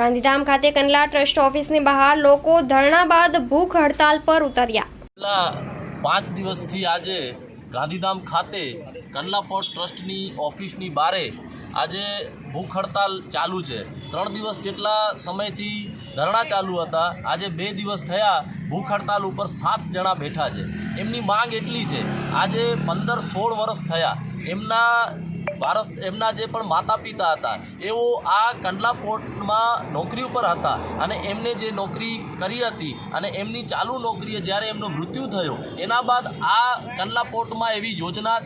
ગાંધીધામ ખાતે કંડલા ટ્રસ્ટ ઓફિસની બહાર લોકો ધરણા બાદ ભૂખ હડતાલ પર ઉતર્યા. પાંચ દિવસથી આજે ગાંધીધામ ખાતે કંડલા પોર્ટ ટ્રસ્ટની ઓફિસની બારે આજે ભૂખ હડતાલ ચાલુ છે. ત્રણ દિવસ જેટલા સમયથી ધરણા ચાલુ હતા, આજે બે દિવસ થયા ભૂખ હડતાલ ઉપર સાત જણા બેઠા છે. એમની માંગ એટલી છે, આજે પંદર સોળ વર્ષ થયા. એમના ભારત એમના જે પણ માતા પિતા હતા, એઓ આ કંડલા પોર્ટમાં નોકરી ઉપર હતા અને એમને જે નોકરી કરી હતી અને એમની ચાલુ નોકરીએ જ્યારે એમનો મૃત્યુ થયો, એના બાદ આ કંડલા પોર્ટમાં એવી યોજના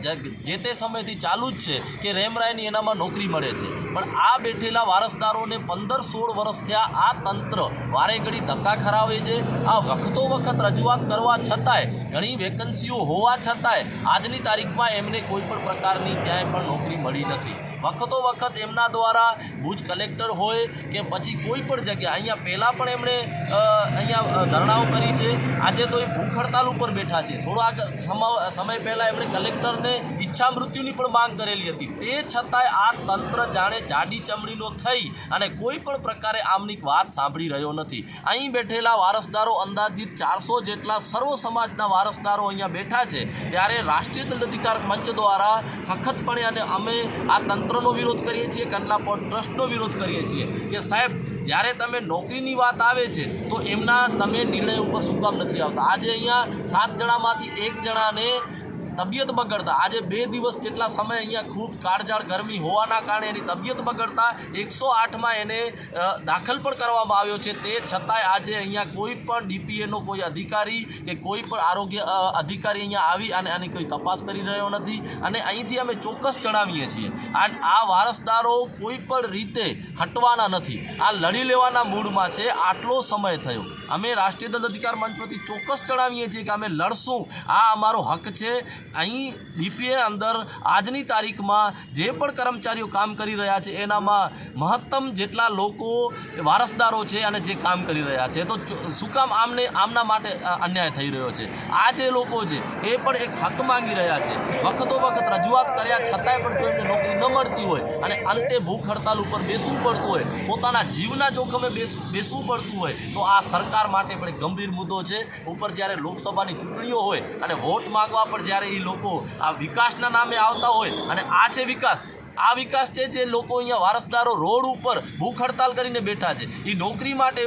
જે તે સમયથી ચાલુ જ છે કે રેમરાયની એનામાં નોકરી મળે છે. પણ આ બેઠેલા વારસદારોને પંદર સોળ વર્ષ થયા આ તંત્ર વારે ઘડી ધક્કા ખરાવે છે. આ વખતો વખત રજૂઆત કરવા છતાંય, ઘણી વેકન્સીઓ હોવા છતાંય, આજની તારીખમાં એમને કોઈ પણ પ્રકારની ક્યાંય પણ નોકરી મળી નથી. વખતો વખત એમના દ્વારા ભુજ કલેક્ટર હોય કે પછી કોઈ પણ જગ્યા અહીંયા પહેલાં પણ એમણે અહીંયા ધરણાઓ કરી છે. આજે તો એ ભૂખ હડતાલ ઉપર બેઠા છે. થોડાક સમય પહેલાં એમણે કલેક્ટરને ઈચ્છા મૃત્યુની પણ માંગ કરેલી હતી. તે છતાંય આ તંત્ર જાણે જાડી ચમડીનો થઈ અને કોઈ પણ પ્રકારે આમની વાત સાંભળી રહ્યો નથી. અહીં બેઠેલા વારસદારો અંદાજિત ચારસો જેટલા સર્વ સમાજના વારસદારો અહીંયા બેઠા છે. ત્યારે રાષ્ટ્રીય દંડ અધિકાર મંચ દ્વારા સખતપણે અને અમે આ તંત્રનો વિરોધ કરીએ છીએ, કંડલા પોર્ટ ટ્રસ્ટનો વિરોધ કરીએ છીએ કે સાહેબ, જ્યારે તમે નોકરીની વાત આવે છે, તો એમના તમે નિર્ણય ઉપર શું કામ નથી આવતા? આજે અહીંયા સાત જણામાંથી એક જણાને તબિયત બગડતા. આજે બે દિવસ જેટલા સમય અહીંયા ખૂબ કાળઝાળ ગરમી હોવાના કારણે એની તબિયત બગડતા એકસો આઠમાં એને દાખલ પણ કરવામાં આવ્યો છે. તે છતાંય આજે અહીંયા કોઈ પણ ડીપીએનો કોઈ અધિકારી કે કોઈ પણ આરોગ્ય અધિકારી અહીંયા આવી અને આની કોઈ તપાસ કરી રહ્યો નથી. અને અહીંથી અમે ચોક્કસ જણાવીએ છીએ, આ આ વારસદારો કોઈ પણ રીતે હટવાના નથી. આ લડી લેવાના મૂડમાં છે. આટલો સમય થયો. અમે રાષ્ટ્રીય દંડ અધિકાર મંચ વતી ચોક્કસ જણાવીએ છીએ કે અમે લડશું. આ અમારો હક છે. અહીં બીપીએ અંદર આજની તારીખમાં જે પણ કર્મચારીઓ કામ કરી રહ્યા છે, એનામાં મહત્તમ જેટલા લોકો વારસદારો છે અને જે કામ કરી રહ્યા છે. તો શું કામ આમને, આમના માટે અન્યાય થઈ રહ્યો છે? આ જે લોકો છે, એ પણ એક હક માંગી રહ્યા છે. વખતો વખત રજૂઆત કર્યા છતાંય પણ કોઈને નોકરી ન મળતી હોય અને અંતે ભૂખ હડતાલ ઉપર બેસવું પડતું હોય, પોતાના જીવના જોખમે બેસ, બેસવું પડતું હોય, તો આ સરકાર માટે પણ ગંભીર મુદ્દો છે. ઉપર જ્યારે લોકસભાની ચૂંટણીઓ હોય અને વોટ માંગવા પર જ્યારે એ લોકો આ વિકાસના નામે આવતા હોય અને આ છે વિકાસ. આ વિકાસ છે જે લોકો અહીંયા વારસદારો રોડ ઉપર ભૂખ હડતાલ કરીને બેઠા છે. એ નોકરી માટે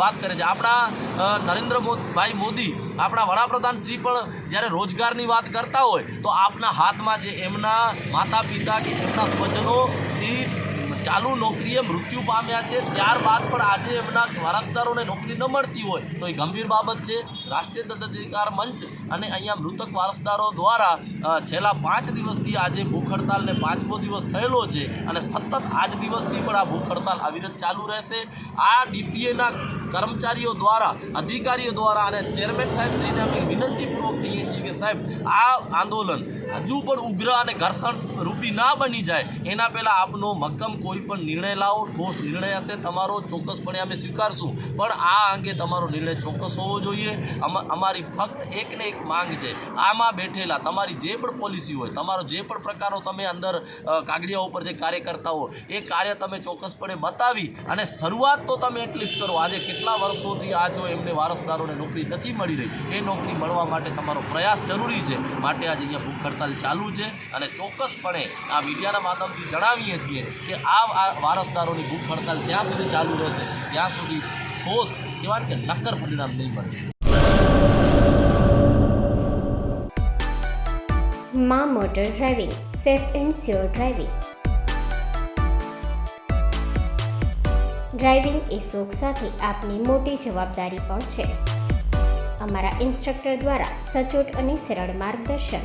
વાત કરે છે. આપણા નરેન્દ્ર ભાઈ મોદી, આપણા વડાપ્રધાન શ્રી પણ જ્યારે રોજગારની વાત કરતા હોય તો આપના હાથમાં છે એમના માતા પિતા કે એમના સ્વજનો એ ચાલુ નોકરીએ મૃત્યુ પામ્યા છે, ત્યારબાદ પણ આજે એમના વારસદારોને નોકરી ન મળતી હોય તો એ ગંભીર બાબત છે. રાષ્ટ્રીય દત્તાધિકાર મંચ અને અહીંયા મૃતક વારસદારો દ્વારા છેલ્લા પાંચ દિવસથી આજે ભૂખ હડતાલને પાંચમો દિવસ થયેલો છે અને સતત આજ દિવસથી પણ આ ભૂખ હડતાલ અવિરત ચાલુ રહેશે. આ ડીપીએના કર્મચારીઓ દ્વારા, અધિકારીઓ દ્વારા અને ચેરમેન સાહેબશ્રીને અમે વિનંતીપૂર્વક કહીએ છીએ કે સાહેબ, આ આંદોલન હજુ પણ ઉગ્ર અને ઘર્ષણ રૂપી ના બની જાય. એના પહેલાં આપનો મક્કમ કોઈ પણ નિર્ણય લાવો, ઠોસ નિર્ણય હશે, તમારો ચોક્કસપણે અમે સ્વીકારશું. પણ આ અંગે તમારો નિર્ણય ચોક્કસ હોવો જોઈએ. અમારી ફક્ત એક ને એક માંગ છે. આમાં બેઠેલા, તમારી જે પણ પોલિસી હોય, તમારો જે પણ પ્રકારનો તમે અંદર કાગડિયા ઉપર જે કાર્ય કરતા હો, એ કાર્ય તમે ચોક્કસપણે બતાવી અને શરૂઆત તો તમે એટલીસ્ટ કરો. આજે કેટલા વર્ષોથી આ જો એમને વારસદારોને નોકરી નથી મળી રહી, એ નોકરી મળવા માટે તમારો પ્રયાસ જરૂરી છે. માટે આજે અહીંયા ભૂખ હડતાલ ચાલુ છે અને ચોક્કસપણે આ મીડિયાના માધ્યમથી જણાવીએ છીએ કે આ વારસદારોની ભૂખ હડતાલ ત્યાં સુધી ચાલુ રહેશે, ત્યાં સુધી ઠોસ કહેવાય કે નક્કર પરિણામ નહીં મળે. મા motor driving, safe and sure driving. Driving એ શોખ સાથે આપની મોટી જવાબદારી પણ છે. અમારા ઇન્સ્ટ્રક્ટર દ્વારા સચોટ અને સરળ માર્ગદર્શન.